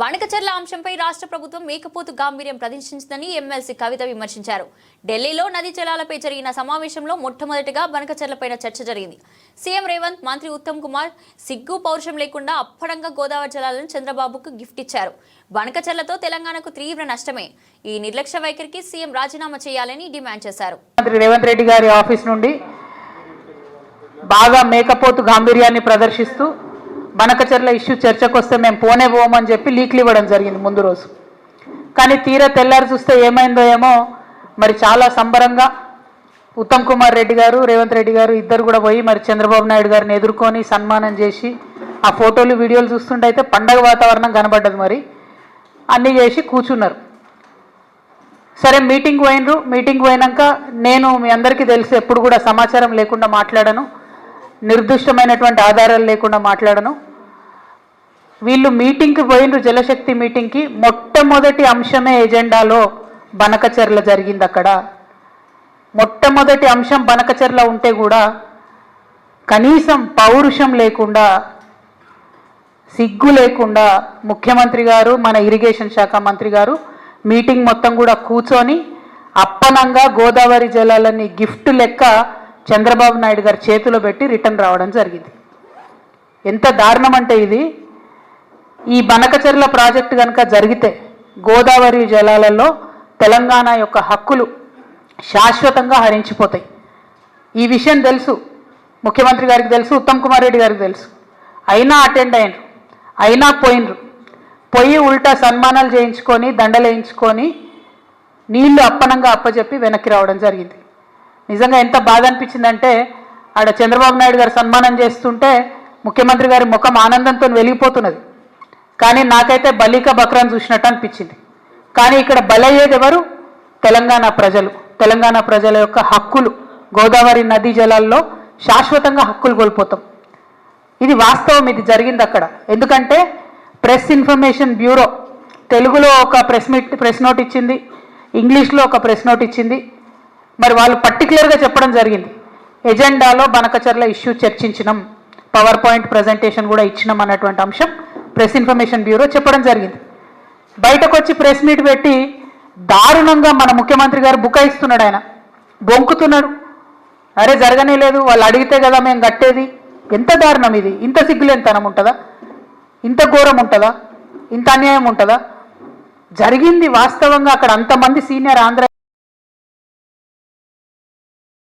బణకచర్ల అంశంపై రాష్ట్ర ప్రభుత్వం మేకపోతు గాంభీర్యం ప్రదర్శించిందని ఎమ్మెల్సీ కవిత విమర్శించారు. ఢిల్లీలో నదీ జలాలపై జరిగిన సమావేశంలో మొట్టమొదటిగా బనకచర్లపైన చర్చ జరిగింది. సీఎం రేవంత్ మంత్రి ఉత్తమ్ కుమార్ సిగ్గు పౌరుషం లేకుండా అప్పడంగా గోదావరి జలాలను చంద్రబాబుకు గిఫ్ట్ ఇచ్చారు. బనకచర్లతో తెలంగాణకు తీవ్ర నష్టమే. ఈ నిర్లక్ష్య వైఖరికి సీఎం రాజీనామా చేయాలని డిమాండ్ చేశారు. రేవంత్ రెడ్డి గారి ఆఫీస్ నుండి బాగా మేకపోతు గాంభీర్యాన్ని ప్రదర్శిస్తూ బనకచర్ల ఇష్యూ చర్చకు వస్తే మేము పోనే పోమని చెప్పి లీక్లు ఇవ్వడం జరిగింది ముందు రోజు. కానీ తీరా తెల్లారి చూస్తే ఏమైందో ఏమో మరి చాలా సంబరంగా ఉత్తమ్ కుమార్ రెడ్డి గారు రేవంత్ రెడ్డి గారు ఇద్దరు కూడా పోయి మరి చంద్రబాబు నాయుడు గారిని ఎదుర్కొని సన్మానం చేసి ఆ ఫోటోలు వీడియోలు చూస్తుంటే అయితే పండగ వాతావరణం కనబడ్డది మరి. అన్నీ చేసి కూర్చున్నారు. సరే మీటింగ్ పోయినరు. మీటింగ్ పోయినాక నేను మీ అందరికీ తెలిసి ఎప్పుడు కూడా సమాచారం లేకుండా మాట్లాడను. నిర్దిష్టమైనటువంటి ఆధారాలు లేకుండా మాట్లాడను. వీళ్ళు మీటింగ్కి పోయినరు జలశక్తి మీటింగ్కి. మొట్టమొదటి అంశమే ఎజెండాలో బనకచెర్ల జరిగింది అక్కడ. మొట్టమొదటి అంశం బనకచెర్ల ఉంటే కూడా కనీసం పౌరుషం లేకుండా సిగ్గు లేకుండా ముఖ్యమంత్రి గారు మన ఇరిగేషన్ శాఖ మంత్రి గారు మీటింగ్ మొత్తం కూడా కూర్చొని అప్పనంగా గోదావరి జలాలని గిఫ్ట్ లెక్క చంద్రబాబు నాయుడు గారి చేతిలో పెట్టి రిటర్న్ రావడం జరిగింది. ఎంత దారుణం అంటే ఇది. ఈ బనకచెర్ల ప్రాజెక్టు కనుక జరిగితే గోదావరి జలాలలో తెలంగాణ యొక్క హక్కులు శాశ్వతంగా హరించిపోతాయి. ఈ విషయం తెలుసు. ముఖ్యమంత్రి గారికి తెలుసు ఉత్తమ్ కుమార్ రెడ్డి గారికి తెలుసు. అయినా అటెండ్ అయినరు. అయినా పోయినరు. పోయి ఉల్టా సన్మానాలు చేయించుకొని దండలు వేయించుకొని నీళ్ళు అప్పనంగా అప్పచెప్పి వెనక్కి రావడం జరిగింది. నిజంగా ఎంత బాధ అనిపించిందంటే ఆడ చంద్రబాబు నాయుడు గారు సన్మానం చేస్తుంటే ముఖ్యమంత్రి గారి ముఖం ఆనందంతో వెలిగిపోతున్నది. కానీ నాకైతే బలిక బక్రాన్ చూసినట్టు అనిపించింది. కానీ ఇక్కడ బలయ్యేది ఎవరు? తెలంగాణ ప్రజలు. తెలంగాణ ప్రజల యొక్క హక్కులు. గోదావరి నదీ జలాల్లో శాశ్వతంగా హక్కులు కోల్పోతాం. ఇది వాస్తవం ఇది జరిగింది అక్కడ. ఎందుకంటే ప్రెస్ ఇన్ఫర్మేషన్ బ్యూరో తెలుగులో ఒక ప్రెస్ మీట్ ప్రెస్ నోట్ ఇచ్చింది ఇంగ్లీష్లో ఒక ప్రెస్ నోట్ ఇచ్చింది మరి వాళ్ళు పర్టికులర్గా చెప్పడం జరిగింది. ఎజెండాలో బనకచర్ల ఇష్యూ చర్చించినాం. పవర్ పాయింట్ ప్రజెంటేషన్ కూడా ఇచ్చినాం అన్నటువంటి అంశం ప్రెస్ ఇన్ఫర్మేషన్ బ్యూరో చెప్పడం జరిగింది. బయటకు వచ్చి ప్రెస్ మీట్ పెట్టి దారుణంగా మన ముఖ్యమంత్రి గారు బుకాయిస్తున్నాడు ఆయన. బొంకుతున్నాడు. అరే జరగనే లేదు. వాళ్ళు అడిగితే కదా మేము కట్టేది. ఎంత దారుణం ఇది? ఇంత సిగ్గులేనితనం ఉంటుందా? ఇంత ఘోరం ఉంటుందా? ఇంత అన్యాయం ఉంటుందా? జరిగింది వాస్తవంగా అక్కడ అంతమంది సీనియర్ ఆంధ్ర